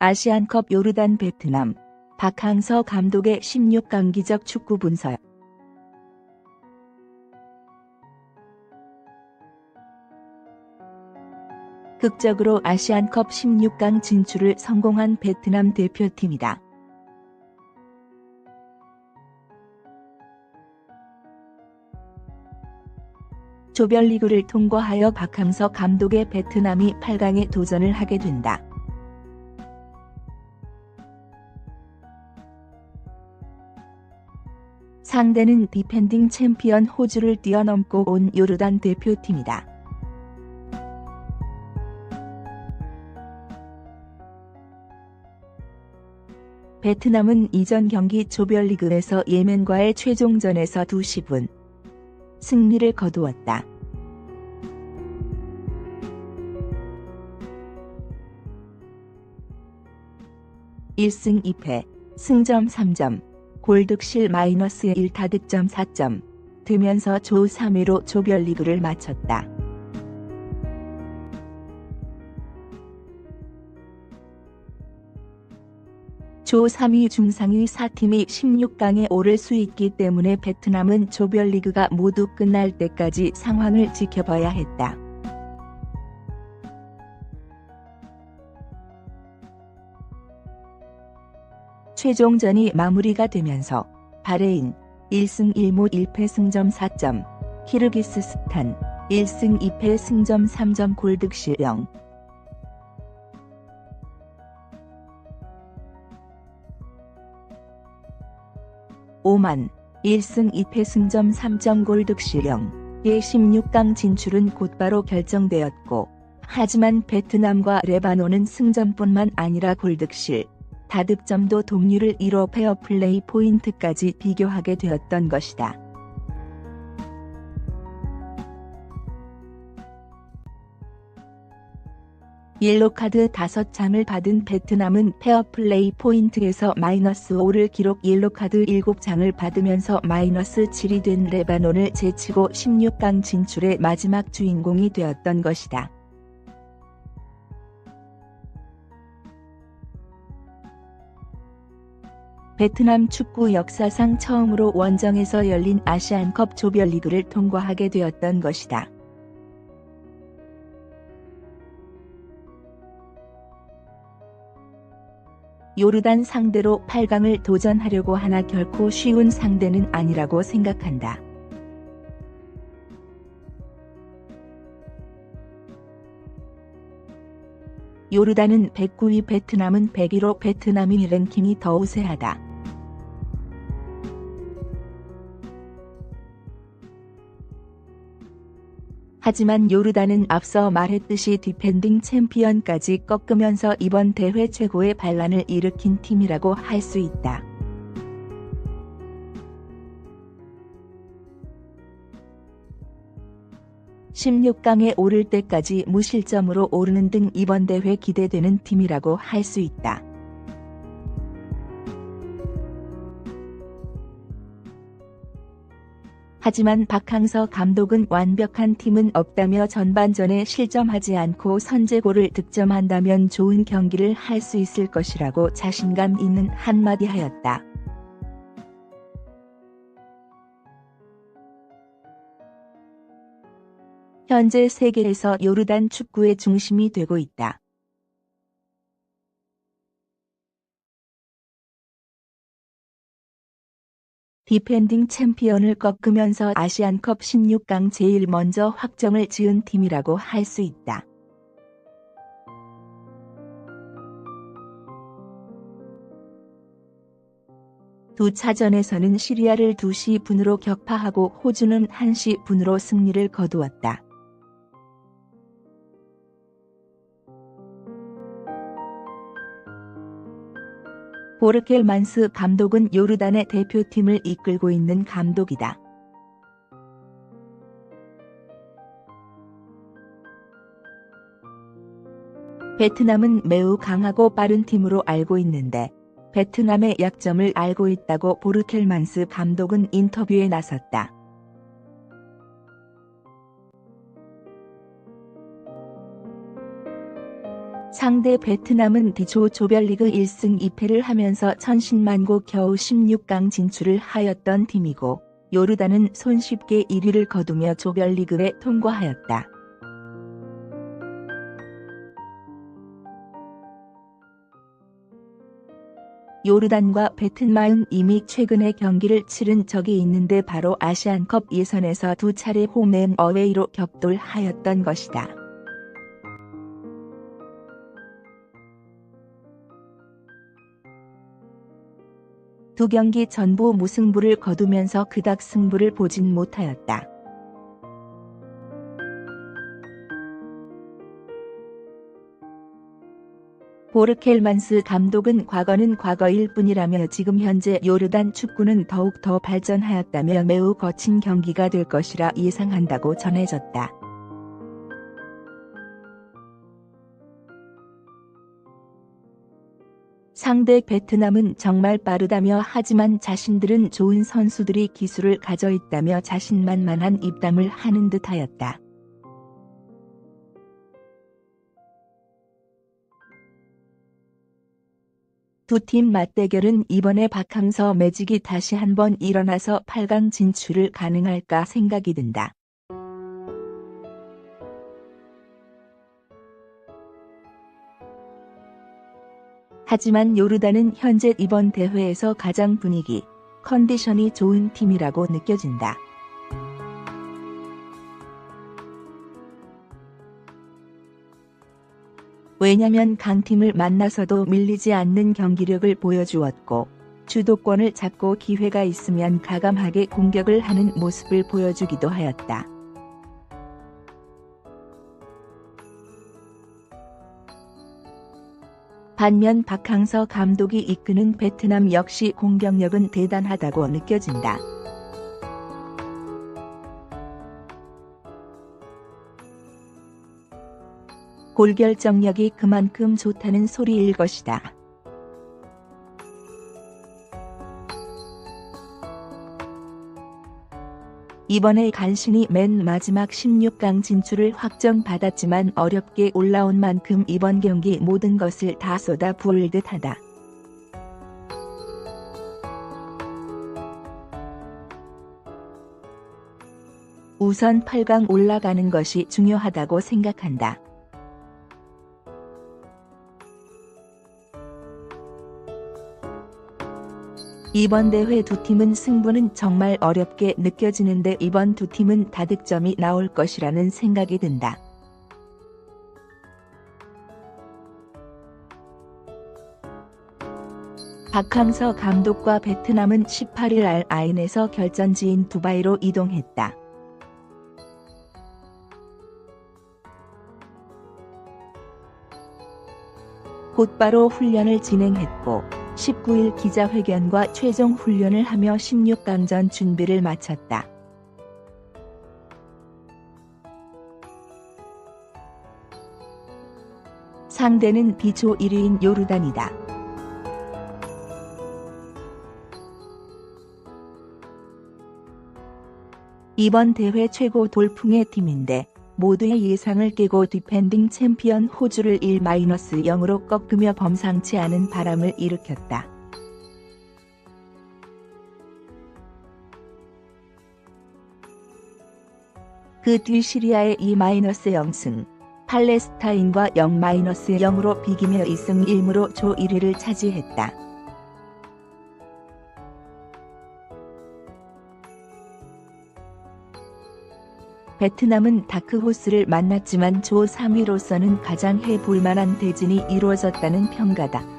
아시안컵 요르단 베트남 박항서 감독의 16강 기적 축구 분석 극적으로 아시안컵 16강 진출을 성공한 베트남 대표팀이다. 조별리그를 통과하여 박항서 감독의 베트남이 8강에 도전을 하게 된다. 상대는 디펜딩 챔피언 호주를 뛰어넘고 온 요르단 대표팀이다. 베트남은 이전 경기 조별리그에서 예멘과의 최종전에서 2시분 승리를 거두었다. (1승 2패) 승점 3점 골득실 마이너스 1타 득점 4점 되면서 조 3위로 조별 리그를 마쳤다. 조 3위 중상위 4팀이 16강에 오를 수 있기 때문에 베트남은 조별리그가 모두 끝날 때까지 상황을 지켜봐야 했다. 최종전이 마무리가 되면서 바레인 1승 1무 1패 승점 4점, 키르기스스탄 1승 2패 승점 3점 골득실 0, 오만 1승 2패 승점 3점 골득실령의 16강 진출은 곧바로 결정되었고 하지만 베트남과 레바논은 승점뿐만 아니라 골득실, 다득점도 동률을 이뤄 페어플레이 포인트까지 비교하게 되었던 것이다. 옐로카드 5장을 받은 베트남은 페어플레이 포인트에서 마이너스 5를 기록 옐로카드 7장을 받으면서 마이너스 7이 된 레바논을 제치고 16강 진출의 마지막 주인공이 되었던 것이다. 베트남 축구 역사상 처음으로 원정에서 열린 아시안컵 조별리그를 통과하게 되었던 것이다. 요르단 상대로 8강을 도전하려고 하나 결코 쉬운 상대는 아니라고 생각한다. 요르단은 109위 베트남은 101로 베트남이 랭킹이 더 우세하다. 하지만 요르단은 앞서 말했듯이 디펜딩 챔피언까지 꺾으면서 이번 대회 최고의 반란을 일으킨 팀이라고 할 수 있다. (16강에) 오를 때까지 무실점으로 오르는 등 이번 대회 기대되는 팀이라고 할 수 있다. 하지만 박항서 감독은 완벽한 팀은 없다며 전반전에 실점하지 않고 선제골을 득점한다면 좋은 경기를 할 수 있을 것이라고 자신감 있는 한마디 하였다. 현재 세계에서 요르단 축구의 중심이 되고 있다. 디펜딩 챔피언을 꺾으면서 아시안컵 16강 제일 먼저 확정을 지은 팀이라고 할 수 있다. 두 차전에서는 시리아를 2시 분으로 격파하고 호주는 1시 분으로 승리를 거두었다. 보르켈만스 감독은 요르단의 대표팀을 이끌고 있는 감독이다. 베트남은 매우 강하고 빠른 팀으로 알고 있는데 베트남의 약점을 알고 있다고 보르켈만스 감독은 인터뷰에 나섰다. 상대 베트남은 D조 조별리그 1승 2패를 하면서 천신만고 겨우 16강 진출을 하였던 팀이고 요르단은 손쉽게 1위를 거두며 조별리그에 통과하였다. 요르단과 베트남은 이미 최근에 경기를 치른 적이 있는데 바로 아시안컵 예선에서 두 차례 홈앤 어웨이로 격돌하였던 것이다. 두 경기 전부 무승부를 거두면서 그닥 승부를 보진 못하였다. 보르켈만스 감독은 과거는 과거일 뿐이라며 지금 현재 요르단 축구는 더욱 더 발전하였다며 매우 거친 경기가 될 것이라 예상한다고 전해졌다. 상대 베트남은 정말 빠르다며 하지만 자신들은 좋은 선수들이 기술을 가져 있다며 자신만만한 입담을 하는 듯 하였다. 두 팀 맞대결은 이번에 박항서 매직이 다시 한번 일어나서 8강 진출을 가능할까 생각이 든다. 하지만 요르단은 현재 이번 대회에서 가장 분위기, 컨디션이 좋은 팀이라고 느껴진다. 왜냐면 강팀을 만나서도 밀리지 않는 경기력을 보여주었고 주도권을 잡고 기회가 있으면 가감하게 공격을 하는 모습을 보여주기도 하였다. 반면 박항서 감독이 이끄는 베트남 역시 공격력은 대단하다고 느껴진다. 골결정력이 그만큼 좋다는 소리일 것이다. 이번에 간신히 맨 마지막 16강 진출을 확정받았지만 어렵게 올라온 만큼 이번 경기 모든 것을 다 쏟아 부을 듯하다. 우선 8강 올라가는 것이 중요하다고 생각한다. 이번 대회 두 팀은 승부는 정말 어렵게 느껴지는데 이번 두 팀은 다득점이 나올 것이라는 생각이 든다. 박항서 감독과 베트남은 18일 알 아인에서 결전지인 두바이로 이동했다. 곧바로 훈련을 진행했고 19일 기자회견과 최종 훈련을 하며 16강전 준비를 마쳤다. 상대는 비조 1위인 요르단이다. 이번 대회 최고 돌풍의 팀인데 모두의 예상을 깨고 디펜딩 챔피언 호주를 1-0으로 꺾으며 범상치 않은 바람을 일으켰다. 그 뒤 시리아의 2-0승, 팔레스타인과 0-0으로 비기며 2승 1무로 조 1위를 차지했다. 베트남은 다크호스를 만났지만 조 3위로서는 가장 해볼 만한 대진이 이루어졌다는 평가다.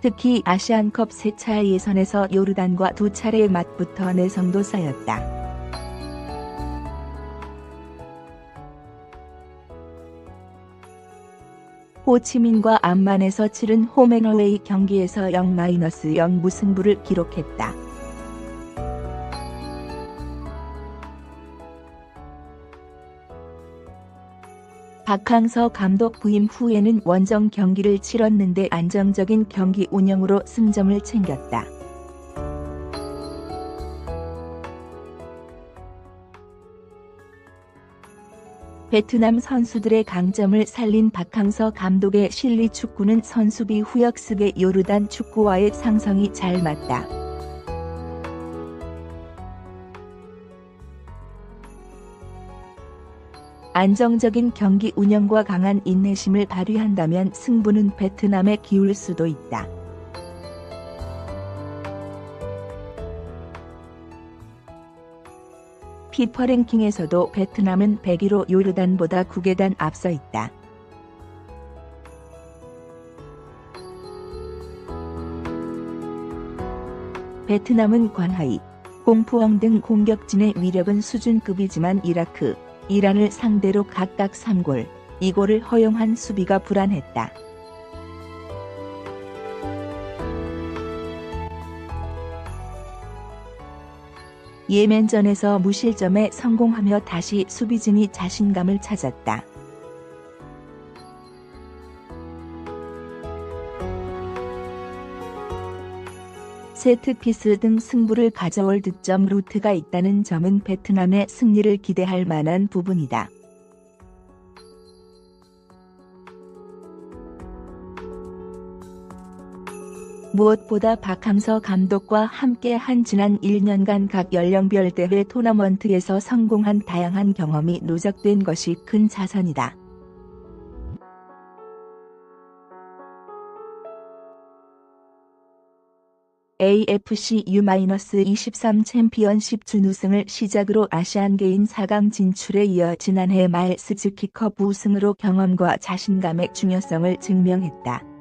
특히 아시안컵 세차 예선에서 요르단과 두 차례 맞붙어 내성도 쌓였다. 호치민과 암만에서 치른 홈앤어웨이 경기에서 0-0 무승부를 기록했다. 박항서 감독 부임 후에는 원정 경기를 치렀는데 안정적인 경기 운영으로 승점을 챙겼다. 베트남 선수들의 강점을 살린 박항서 감독의 실리 축구는 선수비 후역습의 요르단 축구와의 상성이 잘 맞다. 안정적인 경기 운영과 강한 인내심을 발휘한다면 승부는 베트남에 기울 수도 있다. 피퍼 랭킹에서도 베트남은 101로 요르단보다 9계단 앞서 있다. 베트남은 관하이, 공푸엉 등 공격진의 위력은 수준급이지만 이라크, 이란을 상대로 각각 3골, 2골을 허용한 수비가 불안했다. 예멘전에서 무실점에 성공하며 다시 수비진이 자신감을 찾았다. 세트피스 등 승부를 가져올 득점 루트가 있다는 점은 베트남의 승리를 기대할 만한 부분이다. 무엇보다 박항서 감독과 함께한 지난 1년간 각 연령별 대회 토너먼트에서 성공한 다양한 경험이 누적된 것이 큰 자산이다. AFC U-23 챔피언십 준우승을 시작으로 아시안 게임 4강 진출에 이어 지난해 말 스즈키컵 우승으로 경험과 자신감의 중요성을 증명했다.